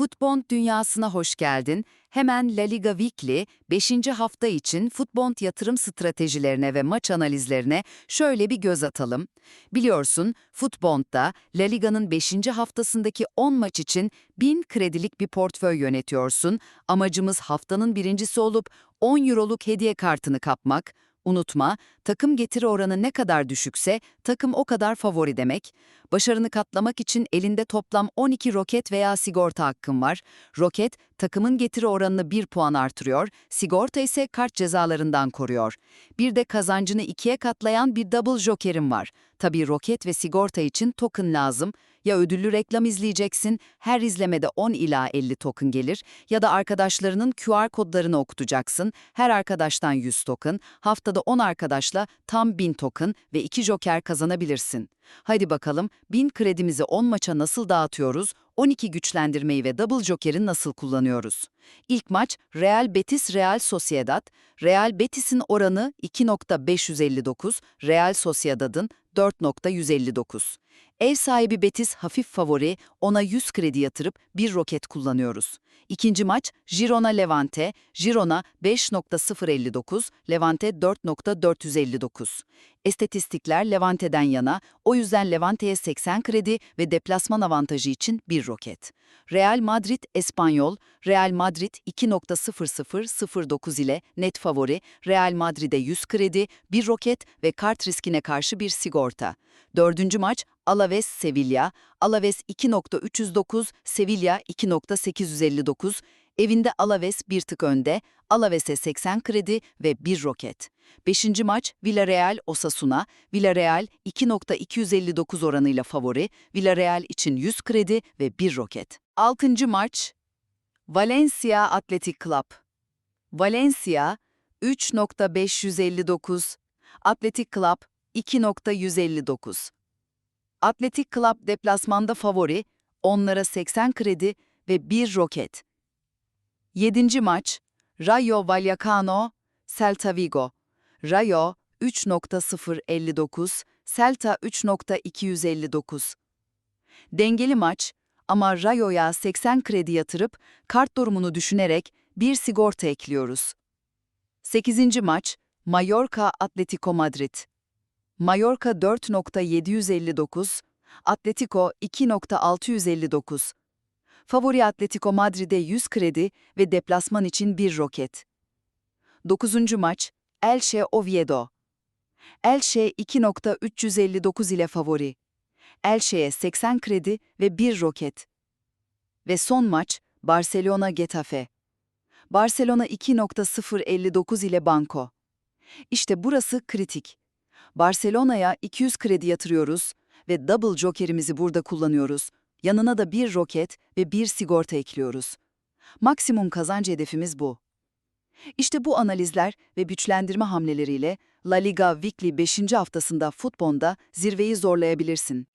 Futbol dünyasına hoş geldin. Hemen La Liga Weekly 5. hafta için futbol yatırım stratejilerine ve maç analizlerine şöyle bir göz atalım. Biliyorsun futbolda La Liga'nın 5. haftasındaki 10 maç için 1000 kredilik bir portföy yönetiyorsun. Amacımız haftanın birincisi olup 10 euroluk hediye kartını kapmak. Unutma, takım getiri oranı ne kadar düşükse takım o kadar favori demek. Başarını katlamak için elinde toplam 12 roket veya sigorta hakkın var. Roket, takımın getiri oranını 1 puan artırıyor, sigorta ise kart cezalarından koruyor. Bir de kazancını ikiye katlayan bir double jokerim var. Tabii roket ve sigorta için token lazım. Ya ödüllü reklam izleyeceksin, her izlemede 10 ila 50 token gelir ya da arkadaşlarının QR kodlarını okutacaksın, her arkadaştan 100 token, haftada 10 arkadaşla tam 1000 token ve 2 joker kazanabilirsin. Hadi bakalım 1000 kredimizi 10 maça nasıl dağıtıyoruz, 12 güçlendirmeyi ve double joker'i nasıl kullanıyoruz? İlk maç Real Betis Real Sociedad. Real Betis'in oranı 2.559, Real Sociedad'ın 4.159. Ev sahibi Betis hafif favori, ona 100 kredi yatırıp bir roket kullanıyoruz. İkinci maç Girona Levante, Girona 5.059, Levante 4.459. Estetistikler Levante'den yana, o yüzden Levante'ye 80 kredi ve deplasman avantajı için bir roket. Real Madrid Espanyol, Real Madrid 2.0009 ile net favori, Real Madrid'e 100 kredi, bir roket ve kart riskine karşı bir sigorta. Dördüncü maç Alaves Sevilla, Alaves 2.309, Sevilla 2.859, evinde Alaves bir tık önde, Alaves'e 80 kredi ve bir roket. Beşinci maç Villarreal Osasuna, Villarreal 2.259 oranıyla favori, Villarreal için 100 kredi ve bir roket. Altıncı maç Valencia Athletic Club, Valencia 3.559, Athletic Club 2.159. Athletic Club deplasmanda favori, onlara 80 kredi ve 1 roket. 7. maç Rayo Vallecano, Celta Vigo. Rayo 3.059, Celta 3.259. Dengeli maç ama Rayo'ya 80 kredi yatırıp kart durumunu düşünerek bir sigorta ekliyoruz. 8. maç Mallorca Atletico Madrid. Mallorca 4.759, Atletico 2.659. Favori Atletico Madrid'e 100 kredi ve deplasman için bir roket. 9. maç Elche Oviedo. Elche 2.359 ile favori. Elche'ye 80 kredi ve bir roket. Ve son maç Barcelona Getafe. Barcelona 2.059 ile banko. İşte burası kritik. Barcelona'ya 200 kredi yatırıyoruz ve double jokerimizi burada kullanıyoruz. Yanına da bir roket ve bir sigorta ekliyoruz. Maksimum kazanç hedefimiz bu. İşte bu analizler ve güçlendirme hamleleriyle La Liga Weekly 5. haftasında futbolda zirveyi zorlayabilirsin.